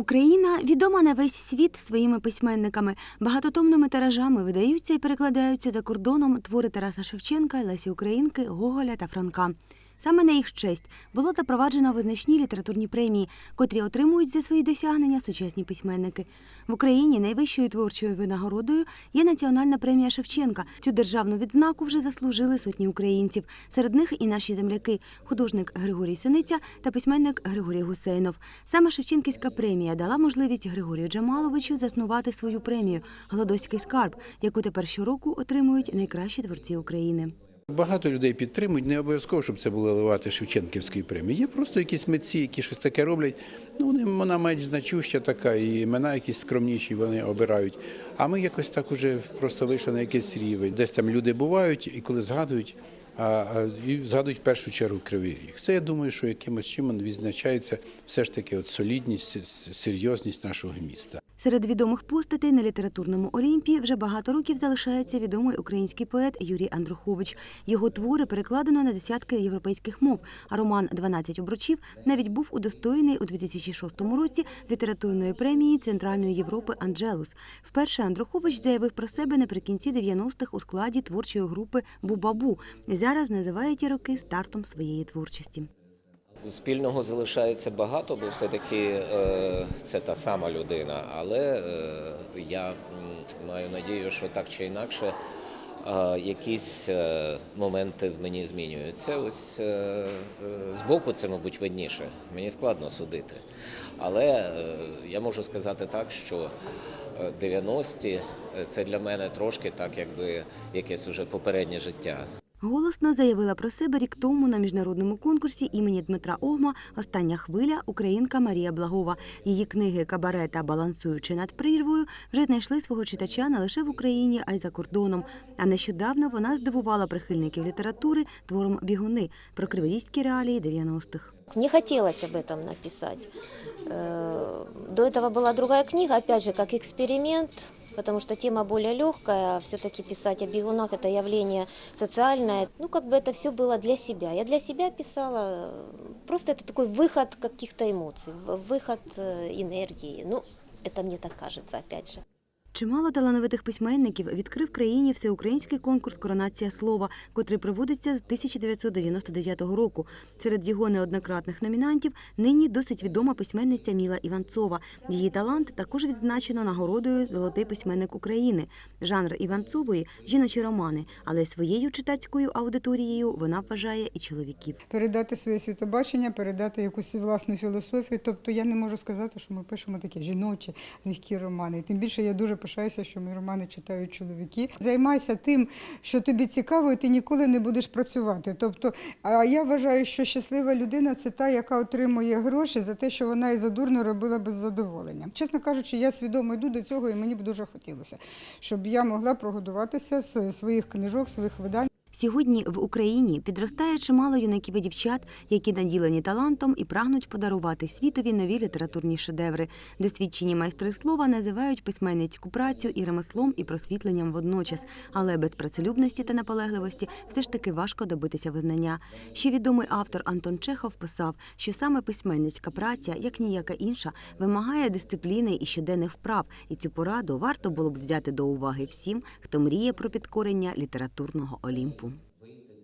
Україна відома на весь світ своїми письменниками. Багатотомними тиражами видаються і перекладаються за кордоном твори Тараса Шевченка, Лесі Українки, Гоголя та Франка. Саме на їх честь було запроваджено визначні літературні премії, котрі отримують за свої досягнення сучасні письменники. В Україні найвищою творчою винагородою є Національна премія Шевченка. Цю державну відзнаку вже заслужили сотні українців. Серед них і наші земляки художник Григорій Синиця та письменник Григорій Гусейнов. Саме Шевченківська премія дала можливість Григорію Джамаловичу заснувати свою премію Голодоський скарб, яку тепер щороку отримують найкращі творці України. Багато людей підтримують, не обов'язково, щоб це були лавати Шевченківської премії. Є просто якісь митці, які щось таке роблять. Ну, вони- вона менш значуща така, і імена якісь скромніші вони обирають. А ми якось так уже просто вийшли на якийсь рівень. Десь там люди бувають, і коли згадують, а, і згадують в першу чергу Кривий Ріг. Це я думаю, що якимось чимом відзначається все ж таки от солідність, серйозність нашого міста. Серед відомих постатей на літературному Олімпі вже багато років залишається відомий український поет Юрій Андрухович. Його твори перекладено на десятки європейських мов, а роман «12 обручів навіть був удостоєний у 2006 році літературної премії Центральної Європи Анджелус. Вперше Андрухович заявив про себе наприкінці 90-х у складі творчої групи Бубабу. Зараз називає ті роки стартом своєї творчості. Спільного залишається багато, бо все-таки е, це та сама людина. Але е, я маю надію, що так чи інакше е, якісь моменти в мені змінюються. Ось збоку це, мабуть, видніше. Мені складно судити. Але я можу сказати так, що е, 90-ті – це для мене трошки так, якби якесь уже попереднє життя. Голосно заявила про себе рік тому на міжнародному конкурсі імені Дмитра Огма Остання хвиля українка Марія Благова. Її книги Кабаре та Балансуючи над прірвою вже знайшли свого читача не лише в Україні, а й за кордоном. А нещодавно вона здивувала прихильників літератури твором Бігуни про криворізькі реалії 90-х. Не хотелось об этом написать. Э, До этого была другая книга, опять же, как эксперимент, потому что тема более легкая, все-таки писать о бегунах это явление социальное. Ну, как бы это все было для себя. Я для себя писала, просто это такой выход каких-то эмоций, в- выход э, энергии. Ну, это мне так кажется, опять же. Чимало талановитих письменників відкрив країні всеукраїнський конкурс Коронація слова, котрий проводиться з 1999 року. Серед його неоднократних номінантів нині досить відома письменниця Міла Іванцова. Її талант також відзначено нагородою Золотий письменник України. Жанр Іванцової жіночі романи, але своєю читацькою аудиторією вона вважає і чоловіків. передати своє світобачення, передати якусь власну філософію. Тобто я не можу сказати, що ми пишемо такі жіночі легкі романи. Тим більше я дуже пишаюся, що мої романи читають чоловіки. Займайся тим, що тобі цікаво, і ти ніколи не будеш працювати. Тобто, а я вважаю, що щаслива людина це та, яка отримує гроші за те, що вона і задурно робила без задоволення. Чесно кажучи, я свідомо йду до цього, і мені б дуже хотілося, щоб я могла прогодуватися з своїх книжок, своїх видань. Сьогодні в Україні підростає чимало юнаків і дівчат, які наділені талантом і прагнуть подарувати світові нові літературні шедеври. Досвідчені майстри слова називають письменницьку працю і ремеслом, і просвітленням водночас, але без працелюбності та наполегливості все ж таки важко добитися визнання. Ще відомий автор Антон Чехов писав, що саме письменницька праця, як ніяка інша, вимагає дисципліни і щоденних вправ, і цю пораду варто було б взяти до уваги всім, хто мріє про підкорення літературного Олімпу.